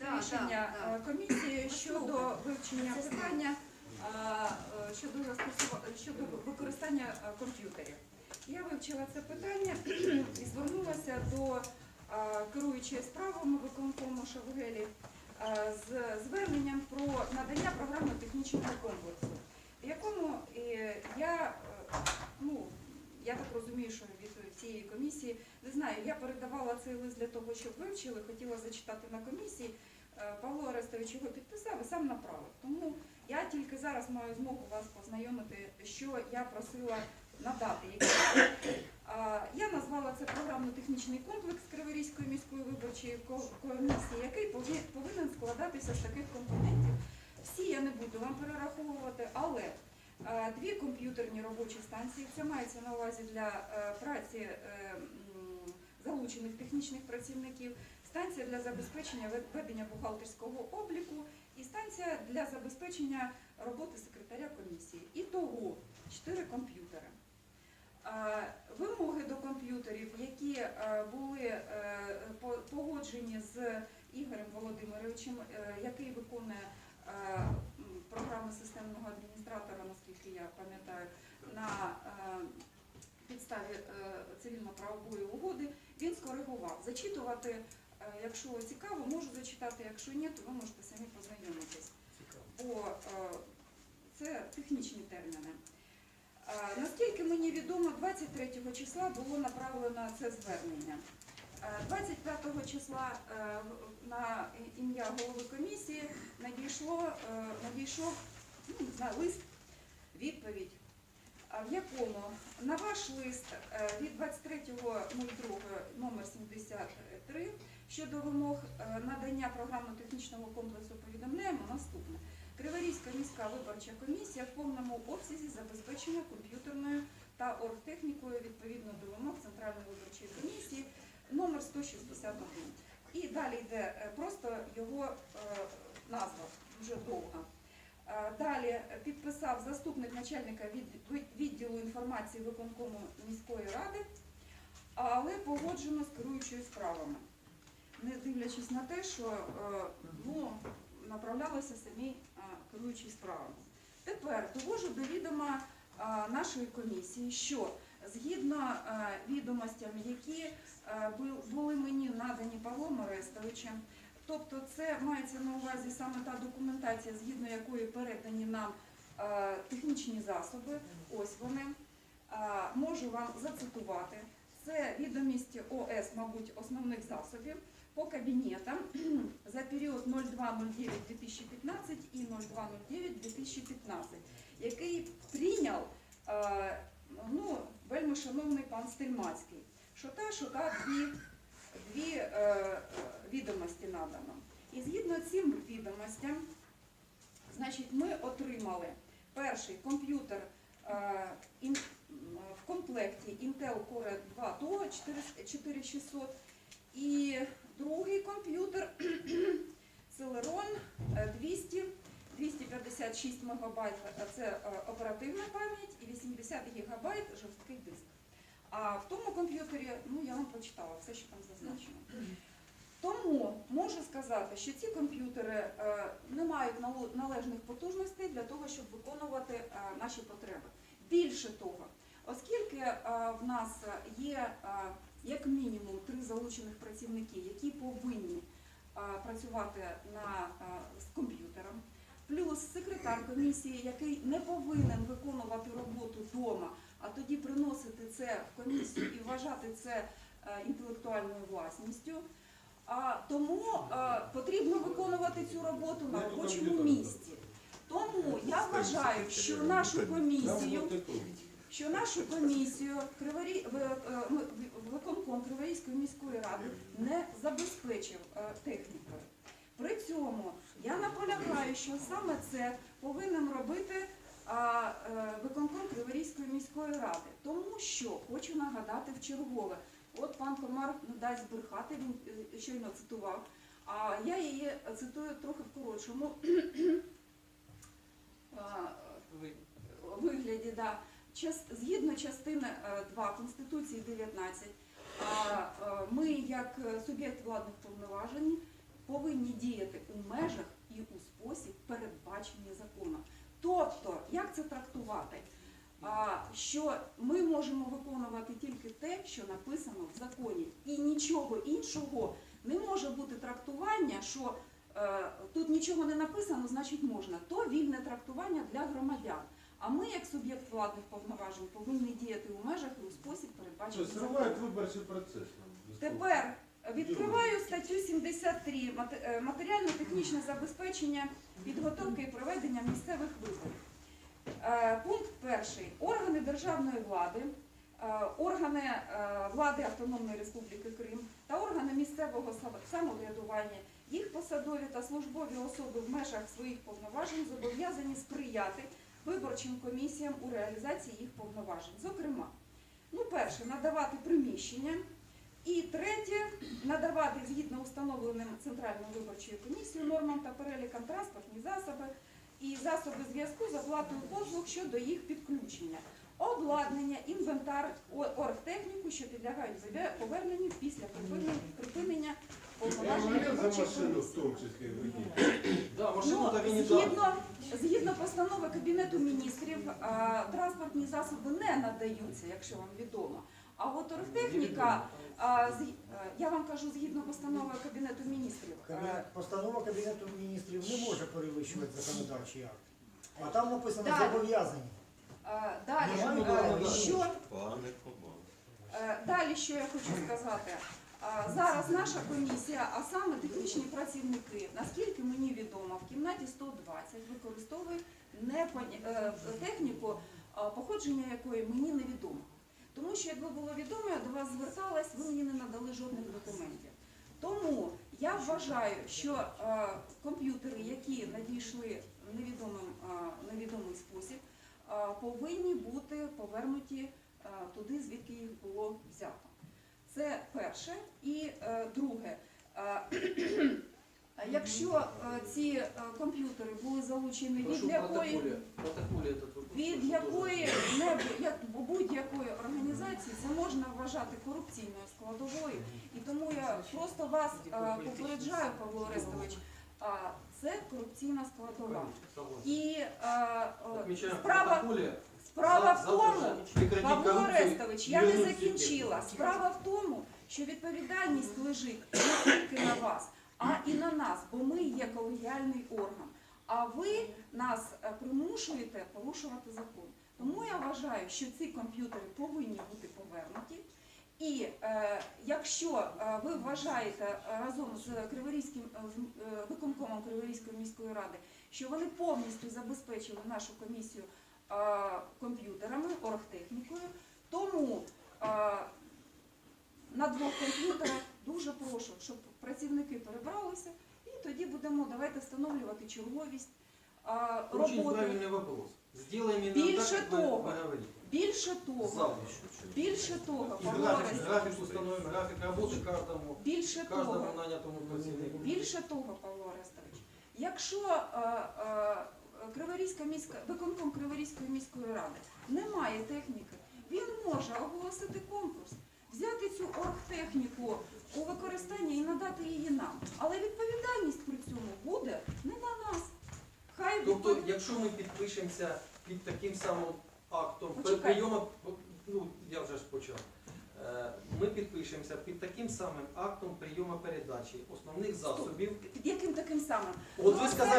Рішення е, комісії щодо вивчення питання е, е, щодо щодо використання комп'ютерів. Я вивчила це питання і звернулася до керуючої справами виконкому Шавгелі з зверненням про надання програмно-технічного комплексу, в якому е, я, е, ну, я так розумію, що від цієї комісії, не знаю, я передавала цей лист для того, щоб вивчили, хотіла зачитати на комісії. Е, Павло Орестович його підписав і сам направив. Тому я тільки зараз маю змогу вас познайомити, що я просила надати. Я назвала це програмно-технічний комплекс Криворізької міської виборчої комісії, який повинен складатися з таких компонентів. Всі я не буду вам перераховувати, але е, дві комп'ютерні робочі станції, це мається на увазі для е, праці залучених технічних працівників, станція для забезпечення ведення бухгалтерського обліку і станція для забезпечення роботи секретаря комісії. І того чотири комп'ютери. Вимоги до комп'ютерів, які е, були е, погоджені з Ігорем Володимировичем, е, який виконує програми системного адміністратора, наскільки я пам'ятаю, на підставі цивільно-правової угоди, він скоригував. Зачитувати, е, якщо цікаво, можу зачитати, якщо ні, то ви можете самі познайомитись. Бо е, це технічні терміни. Е, Наскільки мені відомо, 23 числа було направлено це звернення. Е, 25 числа на ім'я голови комісії надійшло, надійшов ну, не знаю, лист, відповідь, в якому на ваш лист е, від 23.02 номер 73 щодо вимог е, надання програмно-технічного комплексу повідомляємо наступне. Криворізька міська виборча комісія в повному обсязі забезпечена комп'ютерною та оргтехнікою відповідно до вимог Центральної виборчої комісії номер 161. І далі йде е, просто його назва, дуже довга. Далі підписав заступник начальника від- від- відділу інформації виконкому міської ради, але погоджено з керуючою справами, не дивлячись на те, що е, ну, направлялися самі е, керуючі справами. Тепер довожу до відома е, нашої комісії, що згідно відомостям, які були мені надані Павлом Орестовичем, тобто це мається на увазі саме та документація, згідно якої передані нам е, технічні засоби, ось вони. Е, Можу вам зацитувати. Це відомість ОС, мабуть, основних засобів по кабінетам за період 02.09.2015 і 02.09.2015, який прийняв е, ну, вельми шановний пан Стельмацький, що та, що та дві, дві е, відомості надано. І згідно цим відомостям, значить, ми отримали перший комп'ютер е, в комплекті Intel Core 2 Duo 4600 і другий комп'ютер Celeron е, 200 256 МБ це е, оперативна пам'ять і 80 ГБ жорсткий диск. А в тому комп'ютері, ну я вам прочитала все, що там зазначено. Тому можу сказати, що ці комп'ютери е, не мають належних потужностей для того, щоб виконувати е, наші потреби. Більше того, оскільки е, в нас є як мінімум три залучених працівники, які повинні працювати з комп'ютером, плюс секретар комісії, який не повинен виконувати роботу вдома, а тоді приносити це в комісію і вважати це інтелектуальною власністю. А тому е, потрібно виконувати цю роботу на робочому місці. Тому я вважаю, що нашу комісію, що нашу комісію Криворі... е, виконком Криворізької міської ради не забезпечив е, технікою. При цьому я наполягаю, що саме це повинен робити виконком Криворізької міської ради. Тому що хочу нагадати в чергове. От пан Комар не дасть збрехати, він е, щойно цитував. А я її цитую трохи в коротшому вигляді. Да. Згідно частини е, 2 Конституції 19, е, ми, як е, суб'єкт владних повноважень, повинні діяти у межах і у спосіб, передбачені законом. Тобто, як це трактувати? А, що ми можемо виконувати тільки те, що написано в законі, і нічого іншого не може бути трактування, що е, тут нічого не написано, значить можна. То вільне трактування для громадян. А ми, як суб'єкт владних повноважень, повинні діяти у межах і у спосіб передбачений Що, законом. зривають виборчий процес. Тепер відкриваю статтю 73 «Мат- е, матеріально-технічне забезпечення підготовки і проведення місцевих виборів. Е, Пункт перший. Органи державної влади, е, органи е, влади Автономної Республіки Крим та органи місцевого самоврядування, їх посадові та службові особи в межах своїх повноважень зобов'язані сприяти виборчим комісіям у реалізації їх повноважень. Зокрема, ну, перше, надавати приміщення. І третє, надавати згідно установленим Центральною виборчою комісією нормам та перелікам транспортні засоби і засоби зв'язку з оплатою послуг щодо їх підключення, обладнання, інвентар, оргтехніку, що підлягають поверненню після припинення, припинення повноважень Я за машину в тому числі винні. Да, машину Ну, згідно, згідно постанови Кабінету міністрів, а, транспортні засоби не надаються, якщо вам відомо. А от оргтехніка, а, з- е, я вам кажу, згідно постанови Кабінету міністрів, е, Кабінет- Постанова Кабінету міністрів не може перевищувати законодавчий акт. А там написано Так. зобов'язані. е, далі, е, що, Пане е, далі, що я хочу сказати. Е, Зараз наша комісія, а саме технічні працівники, наскільки мені відомо, в кімнаті 120 використовують непоня- е, техніку, е, походження якої мені невідомо. Тому що якби було відомо, я до вас зверталась, ви мені не надали жодних документів. Тому я вважаю, що е, комп'ютери, які надійшли невідомим, е, невідомий спосіб, е, повинні бути повернуті е, туди, звідки їх було взято. Це перше. І е, друге, е, якщо е, ці е, комп'ютери були залучені від якої від якої не будь-якої організації це можна вважати корупційною складовою. І тому я просто вас е, попереджаю, Павло Орестович, це корупційна складова. І е, справа, справа в тому, Павло Орестович, я не закінчила. Справа в тому, що відповідальність лежить не тільки на вас, а і на нас, бо ми є колегіальний орган. А ви нас е, примушуєте порушувати закон. Тому я вважаю, що ці комп'ютери повинні бути повернуті. І е, якщо е, ви вважаєте разом з Криворізьким е, е, виконкомом Криворізької міської ради, що вони повністю забезпечили нашу комісію е, комп'ютерами, оргтехнікою, тому е, на двох комп'ютерах дуже прошу, щоб працівники перебралися, і тоді будемо давайте встановлювати черговість е, Очень роботи. правильный вопрос. Сделаем именно Больше так, как вы, того. вы говорите. Більше того, Завтра. більше того, И Павло график, Орестович, график установим, график работы каждому, більше того, каждому нанятому працівнику. Більше того, Павло Орестович, якщо е, е, Криворізька міська виконком Криворізької міської ради не має техніки, він може оголосити конкурс, взяти цю оргтехніку у використання і надати її нам. Але відповідальність якщо ми підпишемося під таким самим актом прийому, ну я вже ж почав. Е, Ми підпишемося під таким самим актом прийому передачі основних засобів. під яким таким самим. От Ну, ви сказали,